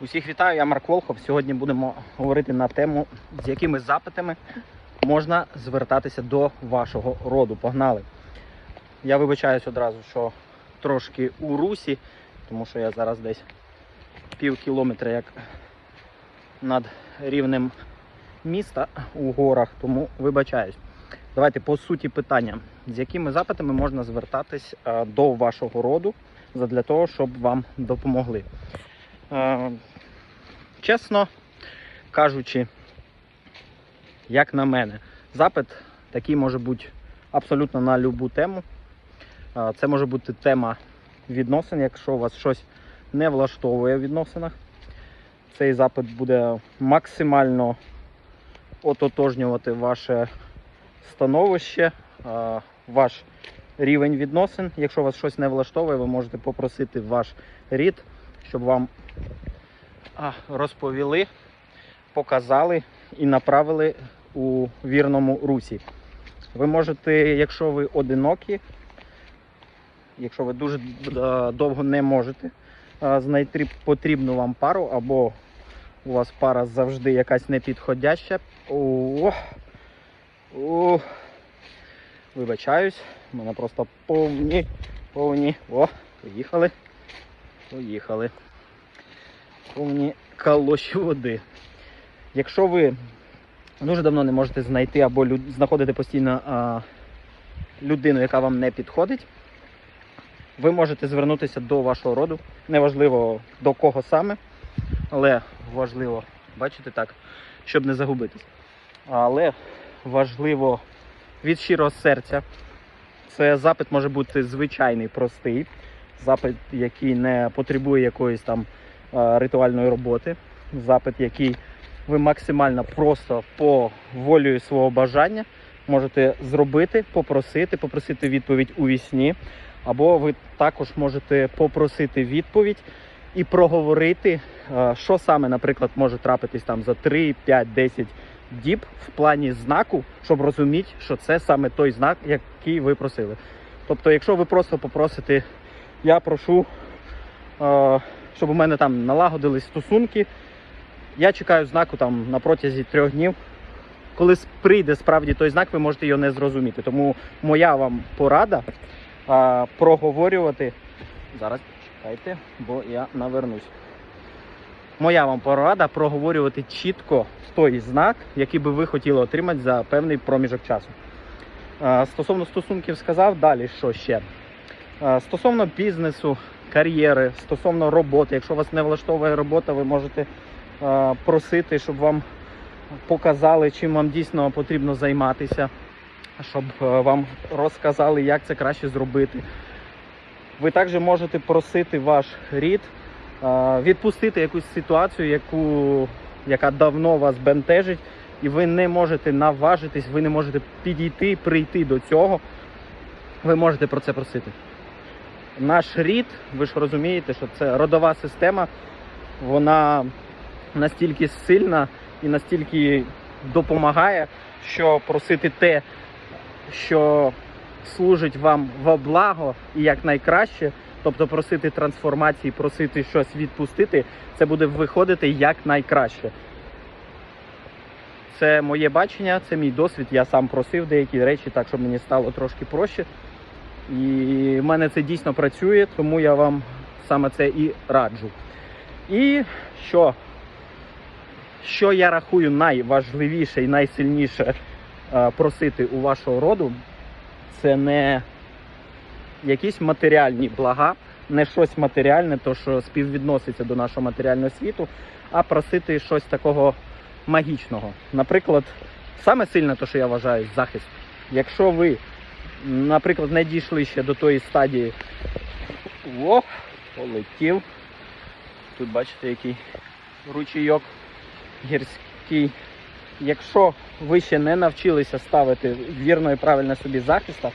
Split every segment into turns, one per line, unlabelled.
Усіх вітаю, я Марк Волхов. Сьогодні будемо говорити на тему, з якими запитами можна звертатися до вашого роду. Погнали! Я вибачаюсь одразу, що трошки у русі, тому що я зараз десь пів кілометра як над рівнем міста у горах, тому вибачаюсь. Давайте по суті питання, з якими запитами можна звертатись е, до вашого роду для того, щоб вам допомогли. Е, Чесно кажучи, як на мене, запит такий може бути абсолютно на любу тему. Е, Це може бути тема відносин, якщо у вас щось не влаштовує в відносинах. Цей запит буде максимально ототожнювати ваше становище, е, ваш рівень відносин. Якщо вас щось не влаштовує, ви можете попросити ваш рід, щоб вам розповіли, показали і направили у вірному русі. Ви можете, якщо ви одинокі, якщо ви дуже е, довго не можете е, знайти потрібну вам пару, або у вас пара завжди якась непідходяща. О, о, вибачаюсь, у мене просто повні, повні. О, поїхали. Поїхали повні калоші води. Якщо ви дуже давно не можете знайти або люд... знаходите постійно а, людину, яка вам не підходить, ви можете звернутися до вашого роду. Неважливо до кого саме, але важливо, бачите так, щоб не загубитись. Але важливо від щирого серця. Це запит може бути звичайний, простий, запит, який не потребує якоїсь там е, ритуальної роботи. Запит, який ви максимально просто по волею свого бажання можете зробити, попросити, попросити відповідь у вісні. Або ви також можете попросити відповідь і проговорити, е, що саме, наприклад, може трапитись там за 3, 5, 10 діб в плані знаку, щоб розуміти, що це саме той знак, який ви просили. Тобто, якщо ви просто попросите, я прошу, е, щоб у мене там налагодились стосунки, я чекаю знаку там на протязі трьох днів. Коли прийде справді той знак, ви можете його не зрозуміти. Тому моя вам порада а, проговорювати. Зараз чекайте, бо я навернусь. Моя вам порада проговорювати чітко той знак, який би ви хотіли отримати за певний проміжок часу. А, Стосовно стосунків сказав, далі що ще? А, Стосовно бізнесу, кар'єри, стосовно роботи, якщо вас не влаштовує робота, ви можете просити, щоб вам показали, чим вам дійсно потрібно займатися, щоб е, вам розказали, як це краще зробити. Ви також можете просити ваш рід е, відпустити якусь ситуацію, яку, яка давно вас бентежить, і ви не можете наважитись, ви не можете підійти, прийти до цього. Ви можете про це просити. Наш рід, ви ж розумієте, що це родова система, вона настільки сильна і настільки допомагає, що просити те, що служить вам во благо і якнайкраще, тобто просити трансформації, просити щось відпустити, це буде виходити якнайкраще. Це моє бачення, це мій досвід. Я сам просив деякі речі, так щоб мені стало трошки проще. І в мене це дійсно працює, тому я вам саме це і раджу. І що що я рахую найважливіше і найсильніше е, просити у вашого роду, це не якісь матеріальні блага, не щось матеріальне, то що співвідноситься до нашого матеріального світу, а просити щось такого магічного. Наприклад, саме сильне, то, що я вважаю, захист. Якщо ви, наприклад, не дійшли ще до тої стадії, о, полетів. Тут бачите, який ручійок гірський. Якщо ви ще не навчилися ставити вірно і правильно собі захиста,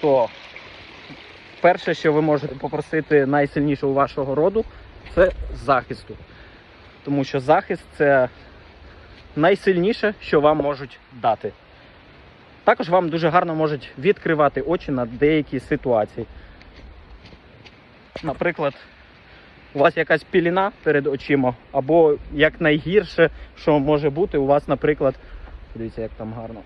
то перше, що ви можете попросити найсильніше у вашого роду, це захисту. Тому що захист це найсильніше, що вам можуть дати. Також вам дуже гарно можуть відкривати очі на деякі ситуації. Наприклад, у вас якась піліна перед очима, або як найгірше, що може бути, у вас, наприклад, дивіться, як там гарно.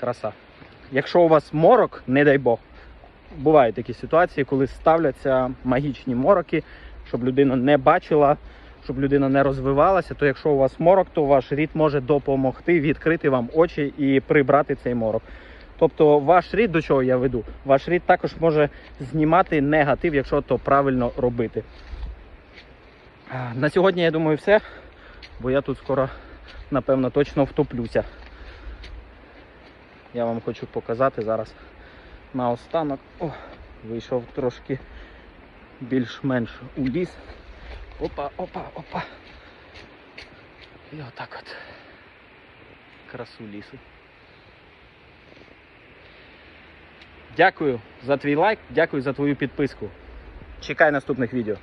Краса. Якщо у вас морок, не дай Бог, бувають такі ситуації, коли ставляться магічні мороки, щоб людина не бачила, щоб людина не розвивалася, то якщо у вас морок, то ваш рід може допомогти відкрити вам очі і прибрати цей морок. Тобто ваш рід, до чого я веду, ваш рід також може знімати негатив, якщо то правильно робити. На сьогодні, я думаю, все, бо я тут скоро, напевно, точно втоплюся. Я вам хочу показати зараз наостанок. О, вийшов трошки більш-менш у ліс. Опа, опа, опа. І отак от. Красу лісу. Дякую за твій лайк, дякую за твою підписку. Чекай наступних відео.